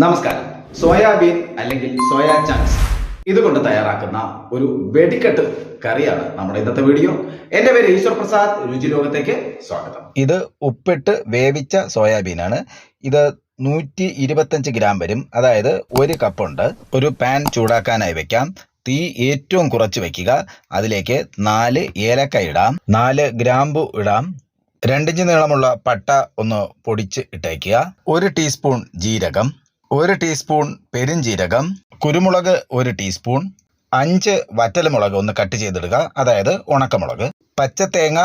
നമസ്കാരം. സോയാബീൻ അല്ലെങ്കിൽ soya chunks ഇതുകൊണ്ട് തയ്യാറാക്കുന്ന ഒരു വെടിക്കെട്ട് കറിയാണ് നമ്മുടെ ഇന്നത്തെ വീഡിയോ. എന്റെ പേര് ഈശ്വർ പ്രസാദ് രുചിലോകത്തേക്ക് സ്വാഗതം. ഇത് ഉപ്പിട്ട് വേവിച്ച സോയാബീനാണ്. ഇത് നൂറ്റി ഇരുപത്തഞ്ച് ഗ്രാം വരും. അതായത് ഒരു കപ്പുണ്ട് ഒരു പാൻ ചൂടാക്കാനായി വെക്കാം. തീ ഏറ്റവും കുറച്ച് വെക്കുക. അതിലേക്ക് നാല് ഏലക്ക ഇടാം. നാല് ഗ്രാമ്പു ഇടാം. രണ്ടിഞ്ച് നീളമുള്ള പട്ട ഒന്ന് പൊടിച്ച് ഇട്ടേക്കുക. ഒരു ടീസ്പൂൺ ജീരകം. ഒരു ടീസ്പൂൺ പെരുംജീരകം കുരുമുളക് ഒരു ടീസ്പൂൺ അഞ്ച് വറ്റൽമുളക് ഒന്ന് കട്ട് ചെയ്തിടുക. അതായത് ഉണക്കമുളക്. പച്ചത്തേങ്ങ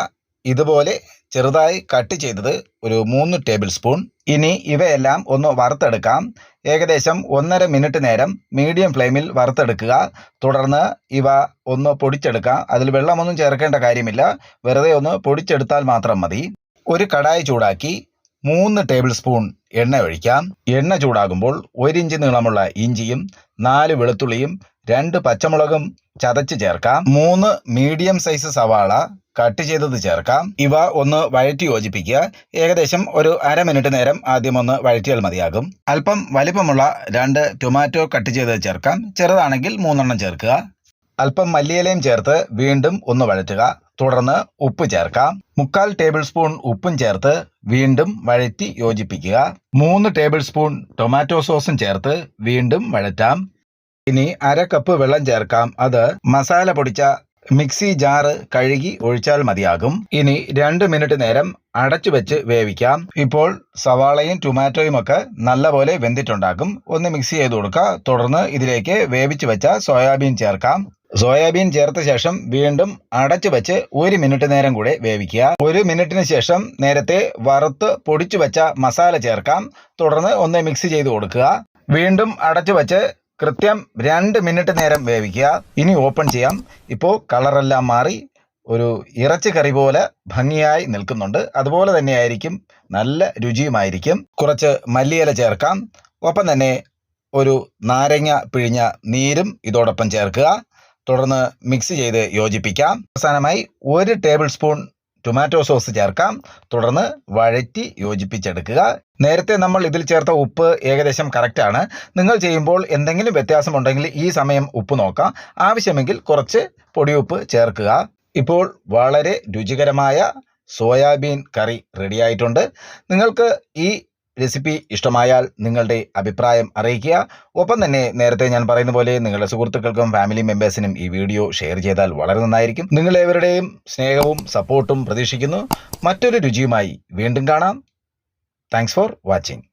ഇതുപോലെ ചെറുതായി കട്ട് ചെയ്തത് ഒരു മൂന്ന് ടേബിൾ സ്പൂൺ. ഇനി ഇവയെല്ലാം ഒന്ന് വറുത്തെടുക്കാം. ഏകദേശം ഒന്നര മിനിറ്റ് നേരം മീഡിയം ഫ്ലെയിമിൽ വറുത്തെടുക്കുക. തുടർന്ന് ഇവ ഒന്ന് പൊടിച്ചെടുക്കാം. അതിൽ വെള്ളമൊന്നും ചേർക്കേണ്ട കാര്യമില്ല. വെറുതെ ഒന്ന് പൊടിച്ചെടുത്താൽ മാത്രം മതി. ഒരു കടായി ചൂടാക്കി മൂന്ന് ടേബിൾ സ്പൂൺ എണ്ണ ഒഴിക്കാം. എണ്ണ ചൂടാകുമ്പോൾ ഒരിഞ്ച് നീളമുള്ള ഇഞ്ചിയും നാല് വെളുത്തുള്ളിയും രണ്ട് പച്ചമുളകും ചതച്ച് ചേർക്കാം. മൂന്ന് മീഡിയം സൈസ് സവാള കട്ട് ചെയ്തത് ചേർക്കാം. ഇവ ഒന്ന് വഴറ്റി യോജിപ്പിക്കുക. ഏകദേശം ഒരു അര മിനിറ്റ് നേരം ആദ്യം ഒന്ന് വഴറ്റിയാൽ മതിയാകും. അല്പം വലിപ്പമുള്ള രണ്ട് ടൊമാറ്റോ കട്ട് ചെയ്തത് ചേർക്കാം. ചെറുതാണെങ്കിൽ മൂന്നെണ്ണം ചേർക്കുക. അല്പം മല്ലിയിലയും ചേർത്ത് വീണ്ടും ഒന്ന് വഴറ്റുക. തുടർന്ന് ഉപ്പ് ചേർക്കാം. മുക്കാൽ ടേബിൾ സ്പൂൺ ഉപ്പും ചേർത്ത് വീണ്ടും വഴറ്റി യോജിപ്പിക്കുക. മൂന്ന് ടേബിൾ സ്പൂൺ ടൊമാറ്റോ സോസും ചേർത്ത് വീണ്ടും വഴറ്റാം. ഇനി അര കപ്പ് വെള്ളം ചേർക്കാം. അത് മസാല പൊടിച്ച മിക്സി ജാറ് കഴുകി ഒഴിച്ചാൽ മതിയാകും. ഇനി രണ്ട് മിനിറ്റ് നേരം അടച്ചു വെച്ച് വേവിക്കാം. ഇപ്പോൾ സവാളയും ടൊമാറ്റോയും ഒക്കെ നല്ലപോലെ വെന്തിട്ടുണ്ടാക്കും ഒന്ന് മിക്സ് ചെയ്ത് കൊടുക്കുക. തുടർന്ന് ഇതിലേക്ക് വേവിച്ച് വെച്ച സോയാബീൻ ചേർക്കാം. സോയാബീൻ ചേർത്ത ശേഷം വീണ്ടും അടച്ചു വെച്ച് ഒരു മിനിറ്റ് നേരം കൂടെ വേവിക്കുക. ഒരു മിനിറ്റിന് ശേഷം നേരത്തെ വറുത്ത് പൊടിച്ചു വെച്ച മസാല ചേർക്കാം. തുടർന്ന് ഒന്ന് മിക്സ് ചെയ്ത് കൊടുക്കുക. വീണ്ടും അടച്ചു വെച്ച് കൃത്യം രണ്ട് മിനിറ്റ് നേരം വേവിക്കുക. ഇനി ഓപ്പൺ ചെയ്യാം. ഇപ്പോൾ കളറെല്ലാം മാറി ഒരു ഇറച്ചി കറി പോലെ ഭംഗിയായി നിൽക്കുന്നുണ്ട്. അതുപോലെ തന്നെയായിരിക്കും നല്ല രുചിയുമായിരിക്കും. കുറച്ച് മല്ലിയില ചേർക്കാം. ഒപ്പം തന്നെ ഒരു നാരങ്ങ പിഴിഞ്ഞ നീരും ഇതോടൊപ്പം ചേർക്കുക. തുടർന്ന് മിക്സ് ചെയ്ത് യോജിപ്പിക്കാം. അവസാനമായി ഒരു ടേബിൾ സ്പൂൺ ടൊമാറ്റോ സോസ് ചേർക്കാം. തുടർന്ന് വഴറ്റി യോജിപ്പിച്ചെടുക്കുക. നേരത്തെ നമ്മൾ ഇതിൽ ചേർത്ത ഉപ്പ് ഏകദേശം കറക്റ്റാണ് നിങ്ങൾ ചെയ്യുമ്പോൾ എന്തെങ്കിലും വ്യത്യാസമുണ്ടെങ്കിൽ ഈ സമയം ഉപ്പ് നോക്കാം. ആവശ്യമെങ്കിൽ കുറച്ച് പൊടിയുപ്പ് ചേർക്കുക. ഇപ്പോൾ വളരെ രുചികരമായ സോയാബീൻ കറി റെഡിയായിട്ടുണ്ട് നിങ്ങൾക്ക് ഈ റെസിപ്പി ഇഷ്ടമായാൽ നിങ്ങളുടെ അഭിപ്രായം അറിയിക്കുക. ഒപ്പം തന്നെ നേരത്തെ ഞാൻ പറയുന്ന പോലെ നിങ്ങളുടെ സുഹൃത്തുക്കൾക്കും ഫാമിലി മെമ്പേഴ്സിനും ഈ വീഡിയോ ഷെയർ ചെയ്താൽ വളരെ നന്നായിരിക്കും. നിങ്ങളേവരുടെയും സ്നേഹവും സപ്പോർട്ടും പ്രതീക്ഷിക്കുന്നു. മറ്റൊരു രുചിയുമായി വീണ്ടും കാണാം. Thanks for watching